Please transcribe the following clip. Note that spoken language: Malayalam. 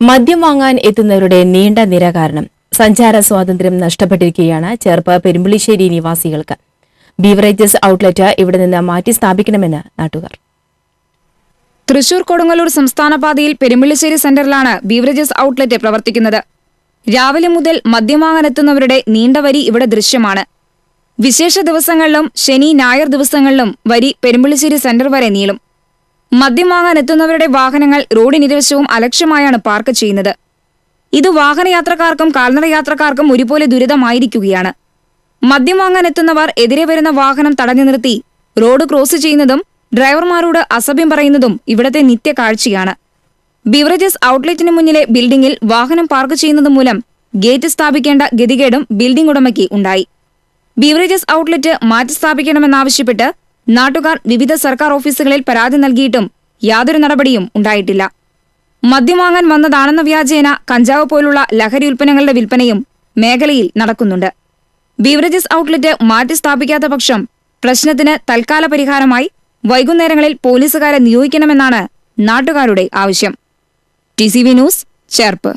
മദ്യം വാങ്ങാൻ എത്തുന്നവരുടെ നീണ്ട നിര കാരണം സഞ്ചാര സ്വാതന്ത്ര്യം നഷ്ടപ്പെട്ടിരിക്കുകയാണ് ചെറുപ്പ പെരുമ്പുളിശ്ശേരി നിവാസികൾക്ക്. ബീവറേജസ് ഔട്ട്ലെറ്റ് ഇവിടെ നിന്ന് മാറ്റി സ്ഥാപിക്കണമെന്ന് നാട്ടുകാർ. തൃശൂർ കൊടുങ്ങല്ലൂർ സംസ്ഥാന പാതയിൽ പെരുമ്പിള്ളിശ്ശേരി സെന്ററിലാണ് ബീവറേജസ് ഔട്ട്ലെറ്റ് പ്രവർത്തിക്കുന്നത്. രാവിലെ മുതൽ മദ്യം വാങ്ങാനെത്തുന്നവരുടെ നീണ്ട വരി ഇവിടെ ദൃശ്യമാണ്. വിശേഷ ദിവസങ്ങളിലും ശനി ഞായർ ദിവസങ്ങളിലും വരി പെരുമ്പുളിശ്ശേരി സെന്റർ വരെ നീളും. മദ്യം വാങ്ങാൻ എത്തുന്നവരുടെ വാഹനങ്ങൾ റോഡിനിരുവശവും അലക്ഷ്യമായാണ് പാർക്ക് ചെയ്യുന്നത്. ഇത് വാഹനയാത്രക്കാർക്കും കാൽനട യാത്രക്കാർക്കും ഒരുപോലെ ദുരിതമായിരിക്കുകയാണ്. മദ്യം വാങ്ങാൻ എത്തുന്നവർ എതിരെ വരുന്ന വാഹനം തടഞ്ഞു നിർത്തി റോഡ് ക്രോസ് ചെയ്യുന്നതും ഡ്രൈവർമാരോട് അസഭ്യം പറയുന്നതും ഇവിടത്തെ നിത്യ കാഴ്ചയാണ് ബിവറേജസ് ഔട്ട്ലെറ്റിന് മുന്നിലെ ബിൽഡിംഗിൽ വാഹനം പാർക്ക് ചെയ്യുന്നത് മൂലം ഗേറ്റ് സ്ഥാപിക്കേണ്ട ഗതികേടും ബിൽഡിംഗ് ഉടമയ്ക്ക് ഉണ്ടായി. ബിവറേജസ് ഔട്ട്ലെറ്റ് മാറ്റി സ്ഥാപിക്കണമെന്നാവശ്യപ്പെട്ട് നാട്ടുകാർ വിവിധ സർക്കാർ ഓഫീസുകളിൽ പരാതി നൽകിയിട്ടും യാതൊരു നടപടിയും ഉണ്ടായിട്ടില്ല. മദ്യം വാങ്ങാൻ വന്നതാണെന്ന വ്യാജേന കഞ്ചാവ് പോലുള്ള ലഹരി ഉൽപ്പന്നങ്ങളുടെ വിൽപ്പനയും മേഖലയിൽ നടക്കുന്നുണ്ട്. ബീവറേജസ് ഔട്ട്ലെറ്റ് മാറ്റി സ്ഥാപിക്കാത്ത പക്ഷം പ്രശ്നത്തിന് തൽക്കാല പരിഹാരമായി വൈകുന്നേരങ്ങളിൽ പോലീസുകാരെ നിയോഗിക്കണമെന്നാണ് നാട്ടുകാരുടെ ആവശ്യം. T news Cherpu.